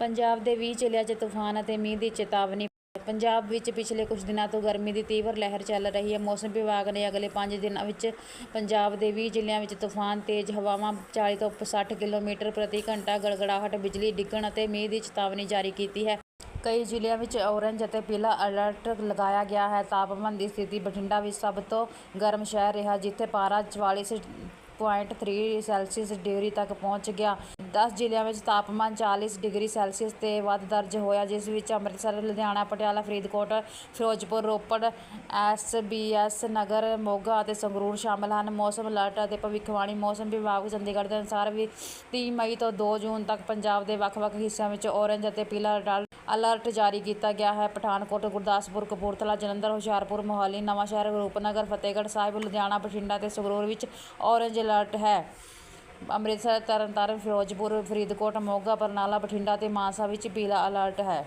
ਪੰਜਾਬ ਦੇ 20 ਜ਼ਿਲ੍ਹਿਆਂ 'ਚ ਤੂਫਾਨ ਅਤੇ ਮੀਂਹ ਦੀ ਚੇਤਾਵਨੀ ਪੰਜਾਬ ਵਿੱਚ ਪਿਛਲੇ ਕੁਝ ਦਿਨਾਂ ਤੋਂ ਗਰਮੀ ਦੀ ਤੀਵਰ ਲਹਿਰ ਚੱਲ ਰਹੀ ਹੈ। ਮੌਸਮ ਵਿਭਾਗ ਨੇ ਅਗਲੇ 5 ਦਿਨਾਂ ਵਿੱਚ ਪੰਜਾਬ ਦੇ 20 ਜ਼ਿਲ੍ਹਿਆਂ ਵਿੱਚ ਤੂਫਾਨ, ਤੇਜ਼ ਹਵਾਵਾਂ 40 ਤੋਂ 60 ਕਿਲੋਮੀਟਰ ਪ੍ਰਤੀ ਘੰਟਾ ਗੜਗੜਾਹਟ, ਬਿਜਲੀ ਡਿੱਗਣ ਅਤੇ ਮੀਂਹ ਦੀ ਚੇਤਾਵਨੀ ਜਾਰੀ ਕੀਤੀ ਹੈ। ਕਈ ਜ਼ਿਲ੍ਹਿਆਂ ਵਿੱਚ ਔਰੰਜ ਅਤੇ ਪੀਲਾ ਅਲਰਟ ਲਗਾਇਆ ਗਿਆ ਹੈ। ਤਾਪਮਾਨ ਦੀ ਸਥਿਤੀ ਬਠਿੰਡਾ ਵਿੱਚ ਸਭ ਤੋਂ ਗਰਮ ਸ਼ਹਿਰ ਰਿਹਾ, ਜਿੱਥੇ ਪਾਰਾ 44 ਪੁਆਇੰਟ 3 ਸੈਲਸੀਅਸ ਡਿਗਰੀ ਤੱਕ ਪਹੁੰਚ ਗਿਆ। 10 ਜ਼ਿਲ੍ਹਿਆਂ ਵਿੱਚ ਤਾਪਮਾਨ 40 ਡਿਗਰੀ ਸੈਲਸੀਅਸ ਤੇ ਵੱਧ ਦਰਜ ਹੋਇਆ, ਜਿਸ ਵਿੱਚ ਅੰਮ੍ਰਿਤਸਰ, ਲੁਧਿਆਣਾ, ਪਟਿਆਲਾ, ਫਰੀਦਕੋਟ, ਫਿਰੋਜ਼ਪੁਰ, ਰੋਪੜ ਐਸਬੀਐਸ ਨਗਰ, ਮੋਗਾ ਅਤੇ ਸੰਗਰੂਰ ਸ਼ਾਮਲ ਹਨ। ਮੌਸਮ ਅਲਰਟ ਅਤੇ ਭਵਿੱਖਬਾਣੀ ਮੌਸਮ ਵਿਭਾਗ ਚੰਡੀਗੜ੍ਹ ਦੇ ਅਨੁਸਾਰ ਵੀ 30 ਮਈ ਤੋਂ 2 ਜੂਨ ਤੱਕ ਪੰਜਾਬ ਦੇ ਵੱਖ-ਵੱਖ ਹਿੱਸਿਆਂ ਵਿੱਚ ਔਰੰਜ ਅਤੇ ਪੀਲਾ ਅਡਲ- ਅਲਰਟ ਜਾਰੀ ਕੀਤਾ ਗਿਆ ਹੈ। ਪਠਾਨਕੋਟ, ਗੁਰਦਾਸਪੁਰ, ਕਪੂਰਥਲਾ, ਜਲੰਧਰ, ਹੁਸ਼ਿਆਰਪੁਰ, ਮੋਹਾਲੀ ਨਵਾਂਸ਼ਹਿਰ ਰੂਪਨਗਰ, ਫਤਿਹਗੜ੍ਹ ਸਾਹਿਬ, ਲੁਧਿਆਣਾ, ਬਠਿੰਡਾ ਤੇ ਸੰਗਰੂਰ ਵਿੱਚ ਔਰੰਜ ਅਲਰਟ ਹੈ। ਅੰਮ੍ਰਿਤਸਰ, ਤਰਨਤਾਰਨ, ਫਿਰੋਜ਼ਪੁਰ, ਫਰੀਦਕੋਟ, ਮੋਗਾ, ਬਰਨਾਲਾ, ਬਠਿੰਡਾ ਤੇ ਮਾਨਸਾ ਵਿੱਚ ਪੀਲਾ ਅਲਰਟ ਹੈ।